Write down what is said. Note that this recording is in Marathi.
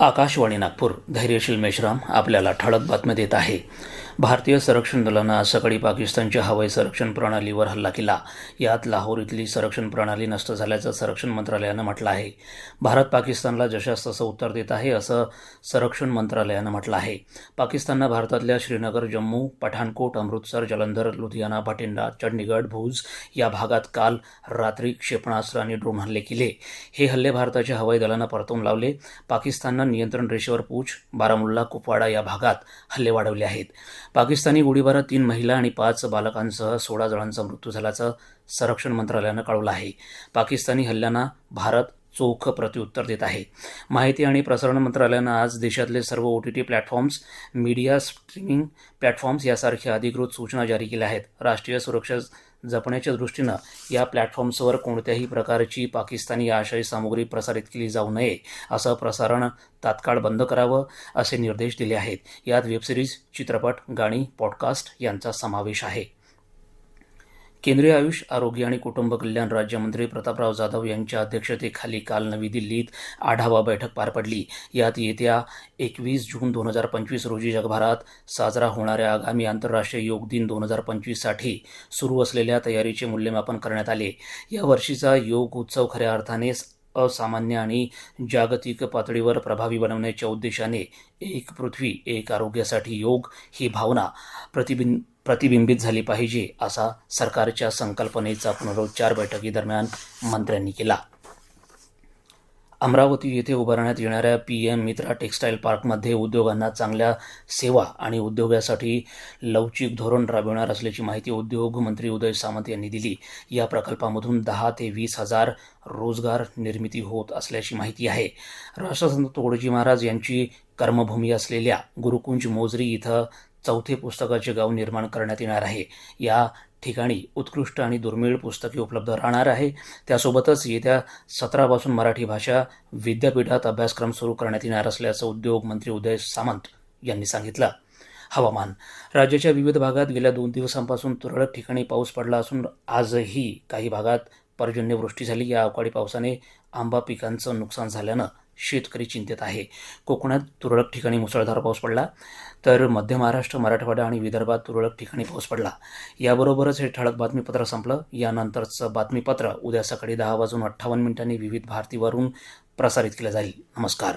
आकाशवाणी नागपूर. धैर्यशील मेश्राम आपल्याला ठळक बातम्या देत आहे. भारतीय संरक्षण दलानं आज सकाळी पाकिस्तानच्या हवाई संरक्षण प्रणालीवर हल्ला केला. यात लाहोर इथली संरक्षण प्रणाली नष्ट झाल्याचं संरक्षण मंत्रालयानं म्हटलं आहे. भारत पाकिस्तानला जशास तसं उत्तर देत आहे असं संरक्षण मंत्रालयानं म्हटलं आहे. पाकिस्ताननं भारतातल्या श्रीनगर जम्मू पठाणकोट अमृतसर जलंधर लुधियाना भटिंडा चंडीगड भूज या भागात काल रात्री क्षेपणास्त्र आणि ड्रोन हल्ले केले. हे हल्ले भारताच्या हवाई दलानं परतवून लावले. पाकिस्ताननं नियंत्रण रेषेवर पूछ बारामुल्ला कुपवाडा या भागात हल्ले वाढवले आहेत. पाकिस्तानी गोळीबारात तीन महिला आणि पाच बालकांसह सोळा जणांचा मृत्यू झाल्याचं संरक्षण मंत्रालयानं कळवलं आहे. पाकिस्तानी हल्ल्यांना भारत चोख प्रत्युत्तर देत आहे. माहिती आणि प्रसारण मंत्रालयानं आज देशातले सर्व O T T platforms media streaming platforms यासारख्या अधिकृत सूचना जारी केल्या आहेत. राष्ट्रीय सुरक्षा जपण्याच्या दृष्टीनं या प्लॅटफॉर्म्सवर कोणत्याही प्रकारची पाकिस्तानी आशय सामुग्री प्रसारित केली जाऊ नये असं प्रसारण तात्काळ बंद करावं असे निर्देश दिले आहेत. यात वेबसिरीज चित्रपट गाणी पॉडकास्ट यांचा समावेश आहे. केंद्रीय आयुष आरोग्य आणि कुटुंब कल्याण राज्यमंत्री प्रतापराव जाधव यांच्या अध्यक्षतेखाली काल नवी दिल्लीत आढावा बैठक पार पडली. यात येत्या एकवीस जून दोन हजार पंचवीस रोजी जगभरात साजरा होणाऱ्या आगामी आंतरराष्ट्रीय योग दिन दोन हजार पंचवीससाठी सुरू असलेल्या तयारीचे मूल्यमापन करण्यात आले. या वर्षीचा योग उत्सव खऱ्या अर्थाने असामान्य आणि जागतिक पातळीवर प्रभावी बनवण्याच्या उद्देशाने एक पृथ्वी एक आरोग्यासाठी योग ही भावना प्रतिबिं प्रतिबिंबित झाली पाहिजे असा सरकारच्या संकल्पनेचा पुनरुच्चार बैठकीदरम्यान मंत्र्यांनी केला. अमरावती येथे उभारण्यात येणाऱ्या पी एम मित्रा टेक्स्टाईल पार्कमध्ये उद्योगांना चांगल्या सेवा आणि उद्योगासाठी लवचिक धोरण राबविणार असल्याची माहिती उद्योग मंत्री उदय सामंत यांनी दिली. या प्रकल्पामधून दहा ते वीस हजार रोजगार निर्मिती होत असल्याची माहिती आहे. राष्ट्रसंत तुकडोजी महाराज यांची कर्मभूमी असलेल्या गुरुकुंज मोजरी इथं चौथे पुस्तकाचे गाव निर्माण करण्यात येणार आहे. या ठिकाणी उत्कृष्ट आणि दुर्मिळ पुस्तके उपलब्ध राहणार आहे. त्यासोबतच येत्या सतरापासून मराठी भाषा विद्यापीठात अभ्यासक्रम सुरू करण्यात येणार असल्याचं उद्योग मंत्री उदय सामंत यांनी सांगितलं. हवामान. राज्याच्या विविध भागात गेल्या दोन दिवसांपासून तुरळक ठिकाणी पाऊस पडला असून आजही काही भागात पर्जन्यवृष्टी झाली. या अवकाळी पावसाने आंबा पिकांचं नुकसान झाल्यानं शेतकरी चिंतेत आहे. कोकणात तुरळक ठिकाणी मुसळधार पाऊस पडला तर मध्य महाराष्ट्र मराठवाडा आणि विदर्भात तुरळक ठिकाणी पाऊस पडला. याबरोबरच हे ठळक बातमीपत्र संपलं. यानंतरचं बातमीपत्र उद्या सकाळी दहा वाजून अठ्ठावन्न मिनिटांनी विविध भारतीवरून प्रसारित केलं जाईल. नमस्कार.